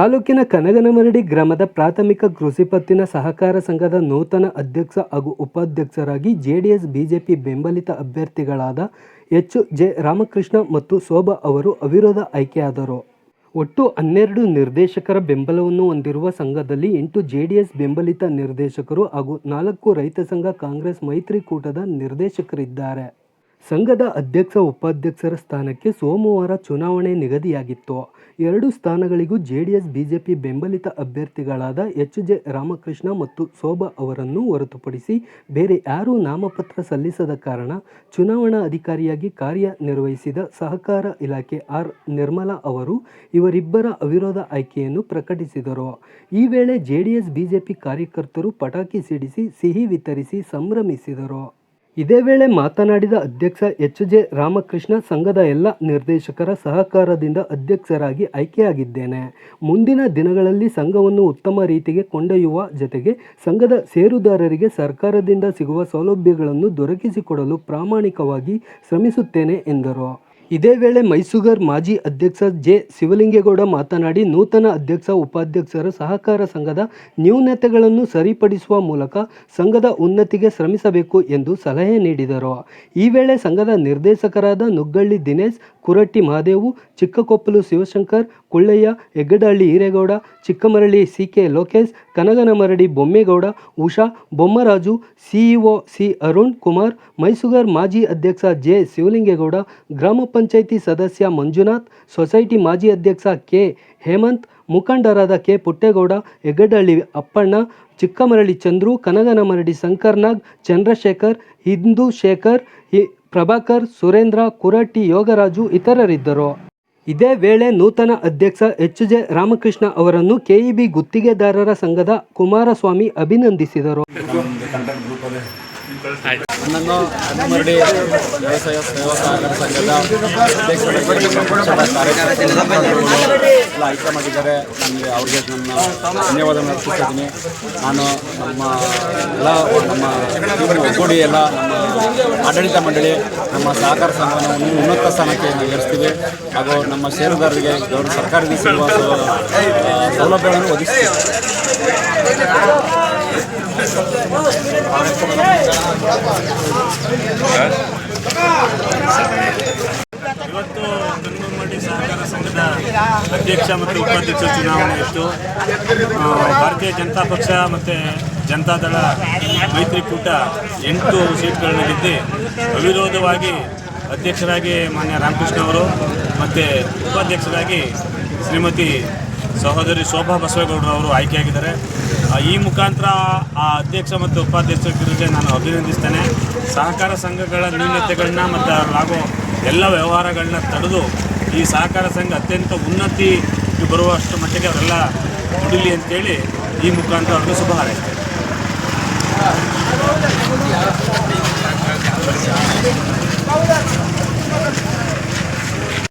ತಾಲೂಕಿನ ಕನಗನಮರಡಿ ಗ್ರಾಮದ ಪ್ರಾಥಮಿಕ ಕೃಷಿ ಪತ್ತಿನ ಸಹಕಾರ ಸಂಘದ ನೂತನ ಅಧ್ಯಕ್ಷ ಹಾಗೂ ಉಪಾಧ್ಯಕ್ಷರಾಗಿ ಜೆಡಿಎಸ್, ಬಿಜೆಪಿ ಬೆಂಬಲಿತ ಅಭ್ಯರ್ಥಿಗಳಾದ ಎಚ್ ಜೆ ರಾಮಕೃಷ್ಣ ಮತ್ತು ಶೋಭಾ ಅವರು ಅವಿರೋಧ ಆಯ್ಕೆಯಾದರು. ಒಟ್ಟು ಹನ್ನೆರಡು ನಿರ್ದೇಶಕರ ಬೆಂಬಲವನ್ನು ಹೊಂದಿರುವ ಸಂಘದಲ್ಲಿ ಎಂಟು ಜೆಡಿಎಸ್ ಬೆಂಬಲಿತ ನಿರ್ದೇಶಕರು ಹಾಗೂ ನಾಲ್ಕು ರೈತ ಸಂಘ ಕಾಂಗ್ರೆಸ್ ಮೈತ್ರಿಕೂಟದ ನಿರ್ದೇಶಕರಿದ್ದಾರೆ. ಸಂಘದ ಅಧ್ಯಕ್ಷ ಉಪಾಧ್ಯಕ್ಷರ ಸ್ಥಾನಕ್ಕೆ ಸೋಮವಾರ ಚುನಾವಣೆ ನಿಗದಿಯಾಗಿತ್ತು. ಎರಡು ಸ್ಥಾನಗಳಿಗೂ ಜೆಡಿಎಸ್, ಬಿಜೆಪಿ ಬೆಂಬಲಿತ ಅಭ್ಯರ್ಥಿಗಳಾದ ಎಚ್ ಜೆ ರಾಮಕೃಷ್ಣ ಮತ್ತು ಶೋಭಾ ಅವರನ್ನು ಹೊರತುಪಡಿಸಿ ಬೇರೆ ಯಾರೂ ನಾಮಪತ್ರ ಸಲ್ಲಿಸದ ಕಾರಣ ಚುನಾವಣಾ ಅಧಿಕಾರಿಯಾಗಿ ಕಾರ್ಯನಿರ್ವಹಿಸಿದ ಸಹಕಾರ ಇಲಾಖೆ ಆರ್ ನಿರ್ಮಲಾ ಅವರು ಇವರಿಬ್ಬರ ಅವಿರೋಧ ಆಯ್ಕೆಯನ್ನು ಪ್ರಕಟಿಸಿದರು. ಈ ವೇಳೆ ಜೆಡಿಎಸ್, ಬಿಜೆಪಿ ಕಾರ್ಯಕರ್ತರು ಪಟಾಕಿ ಸಿಡಿಸಿ, ಸಿಹಿ ವಿತರಿಸಿ ಸಂಭ್ರಮಿಸಿದರು. ಇದೇ ವೇಳೆ ಮಾತನಾಡಿದ ಅಧ್ಯಕ್ಷ ಎಚ್ ಜೆ ರಾಮಕೃಷ್ಣ ಸಂಘದ ಎಲ್ಲ ನಿರ್ದೇಶಕರ ಸಹಕಾರದಿಂದ ಅಧ್ಯಕ್ಷರಾಗಿ ಆಯ್ಕೆಯಾಗಿದ್ದೇನೆ. ಮುಂದಿನ ದಿನಗಳಲ್ಲಿ ಸಂಘವನ್ನು ಉತ್ತಮ ರೀತಿಗೆ ಕೊಂಡೊಯ್ಯುವ ಜೊತೆಗೆ ಸಂಘದ ಷೇರುದಾರರಿಗೆ ಸರ್ಕಾರದಿಂದ ಸಿಗುವ ಸೌಲಭ್ಯಗಳನ್ನು ದೊರಕಿಸಿಕೊಡಲು ಪ್ರಾಮಾಣಿಕವಾಗಿ ಶ್ರಮಿಸುತ್ತೇನೆ ಎಂದರು. ಇದೇ ವೇಳೆ ಮೈಸೂಗರ್ ಮಾಜಿ ಅಧ್ಯಕ್ಷ ಜೆ ಶಿವಲಿಂಗೇಗೌಡ ಮಾತನಾಡಿ ನೂತನ ಅಧ್ಯಕ್ಷ, ಉಪಾಧ್ಯಕ್ಷರ ಸಹಕಾರ ಸಂಘದ ನ್ಯೂನತೆಗಳನ್ನು ಸರಿಪಡಿಸುವ ಮೂಲಕ ಸಂಘದ ಉನ್ನತಿಗೆ ಶ್ರಮಿಸಬೇಕು ಎಂದು ಸಲಹೆ ನೀಡಿದರು. ಈ ವೇಳೆ ಸಂಘದ ನಿರ್ದೇಶಕರಾದ Nuggalli Dinesh Kuratti Mahadevu, Chikkakoppalu Shivashankar Kullaiah Heggadahalli Hiregowda, Chikkamarali C K Lokesh, Kanaganamaradi Bommegowda, Usha Bommaraju CEO C. Arun Kumar, Mysugar ಮಾಜಿ ಅಧ್ಯಕ್ಷ ಜೆ. ಶಿವಲಿಂಗೇಗೌಡ, ಗ್ರಾಮ ಪಂಚಾಯಿತಿ ಸದಸ್ಯ ಮಂಜುನಾಥ್, ಸೊಸೈಟಿ ಮಾಜಿ ಅಧ್ಯಕ್ಷ ಕೆ. ಹೇಮಂತ್, ಮುಖಂಡರಾದ ಕೆ. ಪುಟ್ಟೇಗೌಡ, ಹೆಗ್ಗಡಹಳ್ಳಿ ಅಪ್ಪಣ್ಣ ಚಿಕ್ಕಮರಳಿ ಚಂದ್ರು ಕನಗನಮರಡಿ ಶಂಕರ್ನಾಗ್ ಚಂದ್ರಶೇಖರ್, ಹಿಂದು ಶೇಖರ್ ಪ್ರಭಾಕರ್, ಸುರೇಂದ್ರ ಕುರಟ್ಟಿ ಯೋಗರಾಜು ಇತರರಿದ್ದರು. ಇದೇ ವೇಳೆ ನೂತನ ಅಧ್ಯಕ್ಷ ಎಚ್ ಜೆ ರಾಮಕೃಷ್ಣ ಅವರನ್ನು ಕೆಇಬಿ ಗುತ್ತಿಗೆದಾರರ ಸಂಘದ ಕುಮಾರಸ್ವಾಮಿ ಅಭಿನಂದಿಸಿದರು. ನನ್ನನ್ನು ಹನುಮರಡಿ ವ್ಯವಸಾಯ ಸೇವಾ ಸಹಕಾರ ಸಂಘದ ಎಲ್ಲ ಆಯ್ಕೆ ಮಾಡಿದ್ದಾರೆ ನನಗೆ ಅವ್ರಿಗೆ ನನ್ನ ಧನ್ಯವಾದವನ್ನು ಅರ್ಪಿಸ್ತಿದ್ದೀನಿ. ನಾನು ನಮ್ಮ ಎಲ್ಲ ನಮ್ಮ ಒಗ್ಗೂಡಿ ಎಲ್ಲ ನಮ್ಮ ಆಡಳಿತ ಮಂಡಳಿ, ನಮ್ಮ ಸಹಕಾರ ಸಂಘವನ್ನು ಉನ್ನತ ಸ್ಥಾನಕ್ಕೆ ಏರಿಸ್ತೀವಿ ಹಾಗೂ ನಮ್ಮ ಷೇರುದಾರರಿಗೆ, ಗೌರವ ಸರ್ಕಾರದಿಂದ ಸಿಗುವ ಸೌಲಭ್ಯಗಳನ್ನು ಒದಗಿಸ್ತೀವಿ ಇವತ್ತು ಕನ್ನಂಬಡಿ ಸಹಕಾರ ಸಂಘದ ಅಧ್ಯಕ್ಷ ಮತ್ತು ಉಪಾಧ್ಯಕ್ಷ ಚುನಾವಣೆ ಇತ್ತು. ಭಾರತೀಯ ಜನತಾ ಪಕ್ಷ ಮತ್ತು ಜನತಾದಳ ಮೈತ್ರಿಕೂಟ ಎಂಟು ಸೀಟ್ಗಳನ್ನು ಗೆದ್ದು ಅವಿರೋಧವಾಗಿ ಅಧ್ಯಕ್ಷರಾಗಿ ಮಾನ್ಯ ರಾಮಕೃಷ್ಣ ಅವರು ಮತ್ತು ಉಪಾಧ್ಯಕ್ಷರಾಗಿ ಶ್ರೀಮತಿ ಸಹೋದರಿ ಶೋಭಾ ಬಸವೇಗೌಡರು ಅವರು ಆಯ್ಕೆಯಾಗಿದ್ದಾರೆ ಈ ಮುಖಾಂತರ ಆ ಅಧ್ಯಕ್ಷ ಮತ್ತು ಉಪಾಧ್ಯಕ್ಷರಿಗೆ ನಾನು ಅಭಿನಂದಿಸ್ತೇನೆ. ಸಹಕಾರ ಸಂಘಗಳ ನ್ಯೂನತೆಗಳನ್ನ ಮತ್ತು ಹಾಗೂ ಎಲ್ಲ ವ್ಯವಹಾರಗಳನ್ನ ತಡೆದು ಈ ಸಹಕಾರ ಸಂಘ ಅತ್ಯಂತ ಉನ್ನತಿ ಬರುವಷ್ಟು ಮಟ್ಟಿಗೆ ಅವರೆಲ್ಲ ದುಡಿಲಿ ಅಂತೇಳಿ ಈ ಮುಖಾಂತರ ಅವ್ರಿಗೆ ಶುಭ ಹಾರೈಸ್ತೇನೆ.